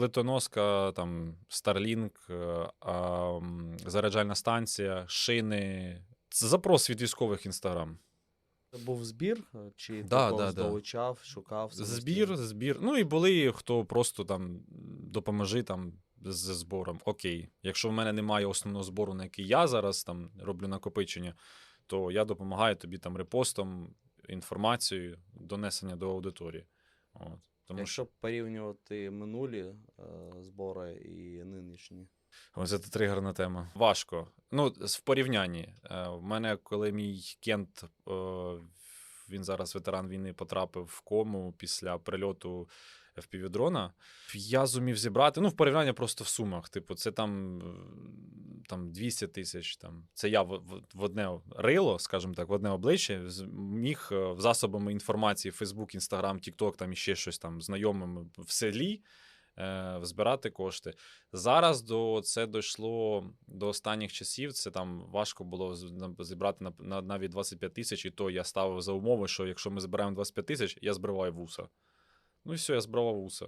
плитоноска, там Starlink, е, а, заряджальна станція, шини. Це запрос від військових інстаграм. Це був збір, е, чи да, да. долучав, шукав? Збір, збір. Ну і були, хто просто там допоможи там з збором. Окей. Якщо в мене немає основного збору, на який я зараз там роблю накопичення, то я допомагаю тобі там репостом, інформацією, донесення до аудиторії. От. Тому що Якщо порівнювати минулі е, збори і нинішні. Ось це тригерна тема. Важко. Ну, в порівнянні. Е, В мене, коли мій Кент, е, він зараз ветеран війни, потрапив в кому після прильоту FPV-дрона, я зумів зібрати. Ну, в порівнянні просто в сумах. Типу, це там, там 200 тисяч. Там. Це я в, в, в одне рило, скажімо так, в одне обличчя, міг е, засобами інформації Facebook, Instagram, TikTok, там і ще щось там знайомим в селі е, збирати кошти. Зараз до це дійшло до останніх часів. Це там важко було зібрати на, на навіть 25 тисяч, і то я ставив за умови, що якщо ми збираємо 25 тисяч, я збриваю вуса. Ну і все, я збривав вуса.